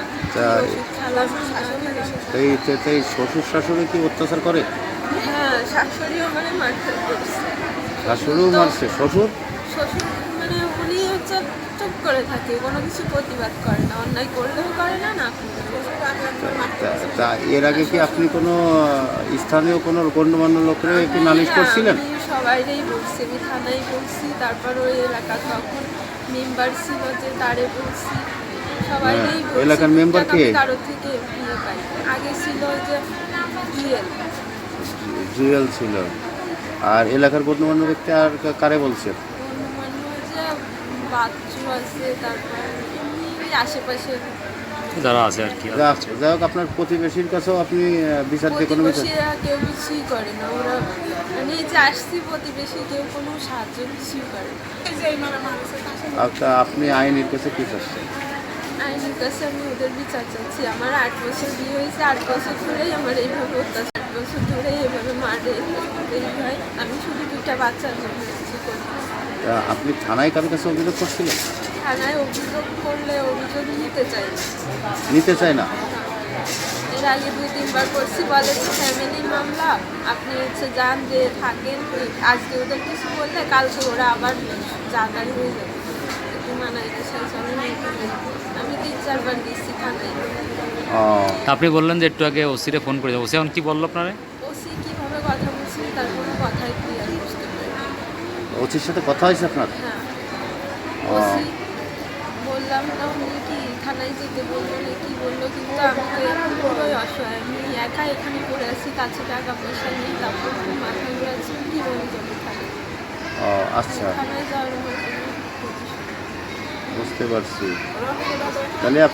না তা- ওষুধ খেলাম শাশুড়ি ওষুধ এই তে- তে শ্বশুর শাশুড়ি কি অত্যাচার করে? হ্যাঁ শাশুড়িও মানে মারছে শ্বশুর? শ্বশুর মানে উনি হচ্ছে চুপ করে থাকে কোনো কিছু প্রতিবাদ করে না অন্যায় করলেও করে না। তা- এর আগে কি আপনি কোনো স্থানীয় কোনো গণ্যমান্য লোকের কি নালিশ করছিলেন? আমি সবাইকেই বলছি আমি থানায় বলছি তারপর ওই এলাকা তখন মেম্বার ছিল যে তারে বলছি। সবাইকেই হ্যাঁ, এলাকার মেম্বার কে? থেকে ইয়ে পাই। আগে ছিল যে জুয়েল। জুয়েল ছিল। আর এলাকার গণ্যমান্য ব্যক্তি আর কারে বলছে? অন্য যে বাচ্চু আছে তারপর আশেপাশে যারা আছে আর কি। যাই হোক আপনার প্রতিবেশীর কাছেও আপনি বিচার দিয়ে কোনো বিচার কেউ কিছুই করে না। ওরা মানে এই যে আসছি প্রতিবেশী কেউ কোনো সাহায্য কিছুই করে আচ্ছা, আপনি আইনের কাছে কি চাচ্ছেন? আইনের কাছে আমি ওদের বিচার চাচ্ছি। আমার আট বছর বিয়ে হয়েছে আট বছর ধরেই আমার এইভাবে অত্যাচার আট বছর ধরেই এইভাবে মারে এই হয়। আমি শুধু দুইটা বাচ্চার জন্য কিছু করি। আপনি থানায় কারোর কাছে অভিযোগ করছিলেন? থানায় অভিযোগ করলে অভিযোগ নিতে চাই নিতে চায় না? এর আগে দুই তিনবার করছি বলে যে ফ্যামিলি মামলা আপনি হচ্ছে যান যে থাকেন আজকে ওদের কিছু বললে কালকে ওরা আবার জাগারি হয়ে যাবে। একটু মানাই দিশাই চলে আমি তিন চারবার থানায়। ও, তা আপনি বললেন যে একটু আগে ওসিরে ফোন করে ওসি এখন কি বলল আপনারা? ওসি কীভাবে কথা বলছি তার কোনো কথাই ক্লিয়ার বুঝতে ওসির সাথে কথা হয়েছে আপনার? হ্যাঁ। ও। ওসি বললাম না উনি কি থানায় যেতে বলল না কি বলল? কিন্তু আমি তো এখন পুরোই অসহায়। আমি একা এখানে পড়ে আছি কাছে টাকা পয়সা নেই তারপর খুব মাথা ঘুরাচ্ছি কীভাবে যাব থানায়? ও আচ্ছা। থানায় যাওয়ার। বুঝতে পারছি তাহলে আপ-